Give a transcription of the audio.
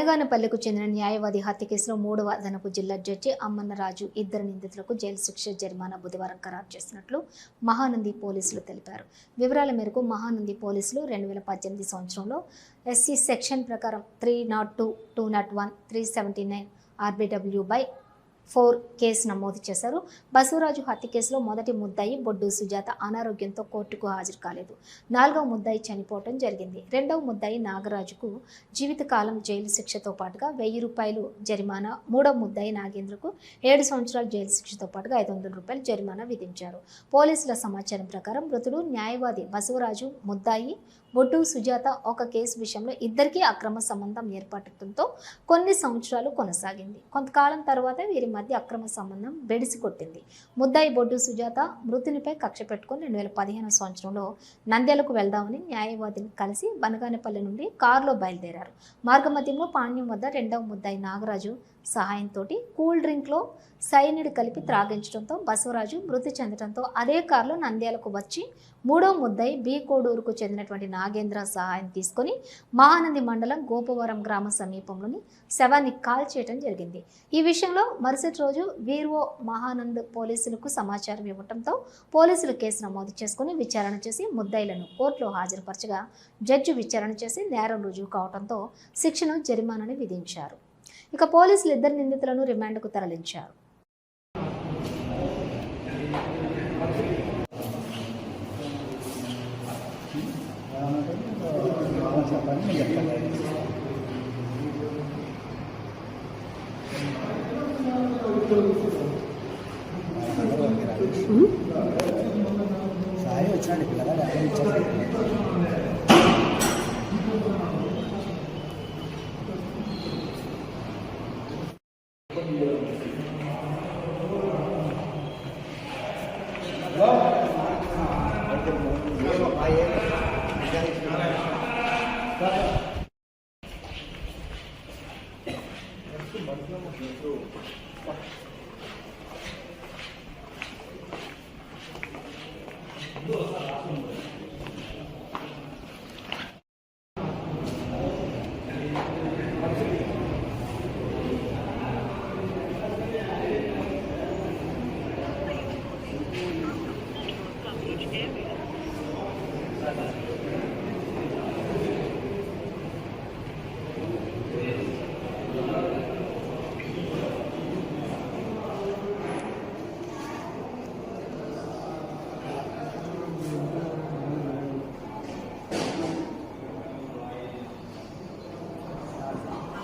బనగానపల్లికు చెందిన న్యాయవాది హత్య కేసులో మూడవ అదనపు జిల్లా జడ్జి అమ్మన్నరాజు ఇద్దరు నిందితులకు జైలు శిక్ష జరిమానా బుధవారం ఖరారు చేసినట్లు మహానంది పోలీసులు తెలిపారు. వివరాల మేరకు మహానంది పోలీసులు రెండు వేల పద్దెనిమిది సంవత్సరంలో ఎస్సీ సెక్షన్ ప్రకారం three nought two two nought one three seventy nine RBW by four case నమోదు చేశారు. బసవరాజు హత్య కేసులో మొదటి ముద్దాయి బొడ్డు సుజాత అనారోగ్యంతో కోర్టుకు హాజరు కాలేదు. నాలుగవ ముద్దాయి చనిపోవటం జరిగింది. రెండవ ముద్దాయి నాగరాజుకు జీవితకాలం జైలు శిక్షతో పాటుగా వెయ్యి రూపాయలు జరిమానా మూడవ ముద్దాయి నాగేంద్రకు ఏడు సంవత్సరాల జైలు శిక్షతో పాటుగా ఐదు వందల రూపాయలు జరిమానా విధించారు. పోలీసుల సమాచారం ప్రకారం మృతుడు న్యాయవాది బసవరాజు ముద్దాయి బొడ్డు సుజాత ఒక కేసు విషయంలో ఇద్దరికీ అక్రమ సంబంధం ఏర్పడటంతో కొన్ని సంవత్సరాలు కొనసాగింది. కొంతకాలం తర్వాత వీరి మధ్య అక్రమ సంబంధం బెడిసి కొట్టింది ముద్దాయి బొడ్డు సుజాత మృతునిపై కక్ష పెట్టుకుని రెండు వేల పదిహేను సంవత్సరంలో నంద్యాలకు వెళ్దామని న్యాయవాదిని కలిసి బనగానపల్లి నుండి కారులో బయలుదేరారు. మార్గమధ్యంలో పాణ్యం వద్ద రెండవ ముద్దాయి నాగరాజు సహాయంతో కూల్ డ్రింక్లో సైనిడ్ కలిపి త్రాగించడంతో బసవరాజు మృతి చెందడంతో అదే కారులో నంద్యాలకు వచ్చి మూడో ముద్దై బి కోడూరుకు చెందినటువంటి నాగేంద్ర సహాయం తీసుకొని మహానంది మండలం గోపవరం గ్రామ సమీపంలోని శవాన్ని కాల్ చేయడం జరిగింది. ఈ విషయంలో మరుసటి రోజు వీర్ఓ మహానంద్ పోలీసులకు సమాచారం ఇవ్వడంతో పోలీసులు కేసు నమోదు చేసుకుని విచారణ చేసి ముద్దాయిలను కోర్టులో హాజరుపరచగా జడ్జి విచారణ చేసి నేరం రుజువు కావడంతో శిక్షను జరిమానాన్ని విధించారు. ఇక పోలీసులు ఇద్దరు నిందితులను రిమాండ్కు తరలించారు. సాయి వచ్చినాడు పిల్లగా damage. Thank you.